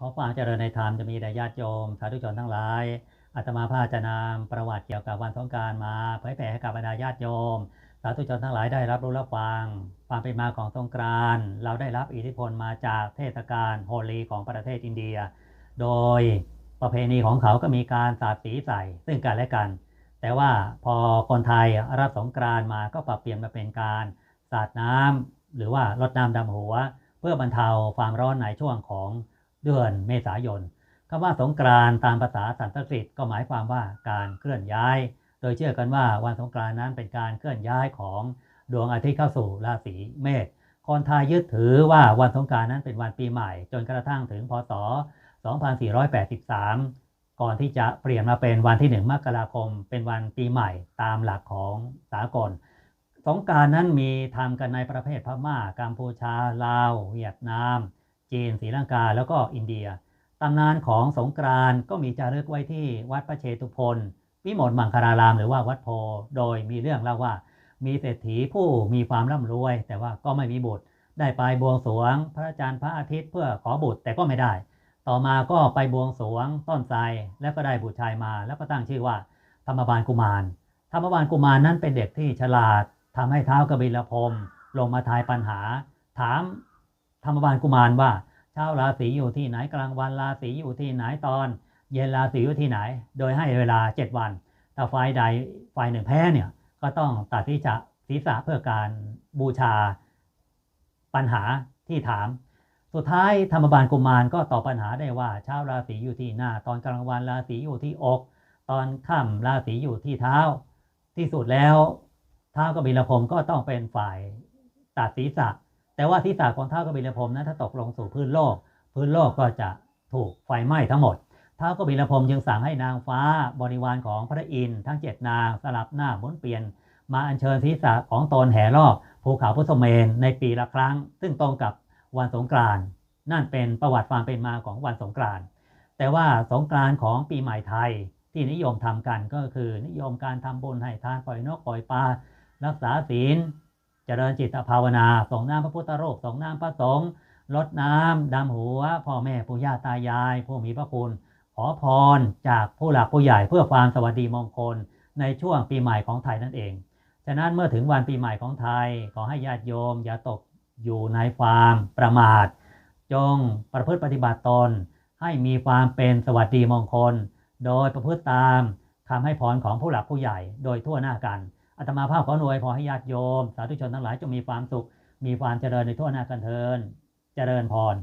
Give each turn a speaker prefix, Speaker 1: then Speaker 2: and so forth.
Speaker 1: ขอความเจริญในธรรมจะมีแด่ญาติโยมสาธุชนทั้งหลายอาตมาภาจะนำประวัติเกี่ยวกับวันสงการมาเผยแผ่ให้กับบรรดาญาติโยม สาธุชนทั้งหลายได้รับรู้รับฟังความเป็นมาของสงกรานต์เราได้รับอิทธิพลมาจากเทศกาลโฮลีของประเทศอินเดีย โดยประเพณีของเขาก็มีการสาดสีใส่ซึ่งกันและกัน แต่ว่าพอคนไทยรับสงกรานต์มาก็ปรับเปลี่ยนมาเป็นการสาดน้ำหรือว่ารดน้ำดำหัว เพื่อบรรเทาความร้อนในช่วงของ เดือนเมษายนคำว่าสงกรานตามภาษาสันสกฤตก็หมายความว่าการเคลื่อนย้าย โดยเชื่อกันว่าวันสงกรานนั้นเป็นการเคลื่อนย้ายของดวงอาทิตย์เข้าสู่ราศีเมษคนไทยยึดถือว่าวันสงกรานนั้นเป็นวันปีใหม่ จนกระทั่งถึงพศ 2483 ก่อนที่จะเปลี่ยนมาเป็นวันที่ 1 มกราคม เป็นวันปีใหม่ตามหลักของสากลสงการนั้นมีทำกันในประเภทพม่ากัมพูชาลาว เวียดนาม จีนศรีลังกาแล้วก็อินเดียตำนานของสงกรานก็มีจารึกไว้ที่วัดพระเชตุพนวิมลมังคารารามหรือว่าวัดโพ โดยมีเรื่องเล่าว่า มีเศรษฐีผู้มีความร่ำรวย แต่ว่าก็ไม่มีบุตร ได้ไปบวงสรวง พระจันทร์พระอาทิตย์เพื่อขอบุตรแต่ก็ไม่ได้ ต่อมาก็ไปบวงสรวงต้นไทรแล้วก็ได้บุตรชายมา แล้วก็ตั้งชื่อว่า ธรรมบาลกุมาร ธรรมบาลกุมารนั้นเป็นเด็กที่ฉลาดทำให้เท้ากบิลพรมลงมาทายปัญหา ถาม รรมบาลกุมารว่าเช้าราศีอยู่ที่ไหนกลางวันราศีอยู่ที่ไหนตอน เย็นราศีอยู่ที่ไหน โดยให้เวลา 7 วันถ้าฝ่ายใดฝ่ายหนึ่งแพ้เนี่ยก็ต้องตัดที่จะศีรษะเพื่อการบูชาปัญหาที่ถาม สุดท้ายธรรมบาลกุมารก็ตอบปัญหาได้ว่าเช้าราศีอยู่ที่หน้า ตอนกลางวันราศีอยู่ที่อก ตอนค่ำราศีอยู่ที่เท้า ที่สุดแล้วท้ากบิลพรมก็ต้องเป็นฝ่ายตัดศีรษะ แต่ว่าศีรษะของท้ากบิลพรมนั้นถ้าตกลงสู่พื้นโลก พื้นโลกก็จะถูกไฟไหม้ทั้งหมดท้าวกบิลพรมจึงสั่งให้นางฟ้าบริวารของพระอินทร์ทั้งเจ็ดนางสลับหน้าหมุนเปลี่ยน มาอัญเชิญศีรษะของตนแห่รอบภูเขาพุทธเมนในปีละครั้ง ซึ่งตรงกับวันสงกรานต์นั่นเป็นประวัติความเป็นมาของวันสงกรานต์แต่ว่าสงกรานต์ของปีใหม่ไทยที่นิยมทำกันก็คือนิยมการทำบุญให้ทานปล่อยนกปล่อยปลารักษาศีล เจริญจิตภาวนาส่งน้ำพระพุทธรูปส่งน้ำพระสงฆ์ลดน้ำดำหัว พ่อแม่ปู่ย่าตายาย ผู้มีพระคุณขอพรจากผู้หลักผู้ใหญ่เพื่อความสวัสดีมงคล ในช่วงปีใหม่ของไทยนั่นเอง ฉะนั้นเมื่อถึงวันปีใหม่ของไทย ขอให้ญาติโยม อย่าตกอยู่ในความประมาท จงประพฤติปฏิบัติตน ให้มีความเป็นสวัสดีมงคล โดยประพฤติตามคำให้พรของผู้หลักผู้ใหญ่โดยทั่วหน้ากัน อาตมาภาพขอหน่วยพอให้ญาติโยม สาธุชนทั้งหลายจงมีความสุข มีความเจริญในทั่วหน้ากันเทินเจริญพร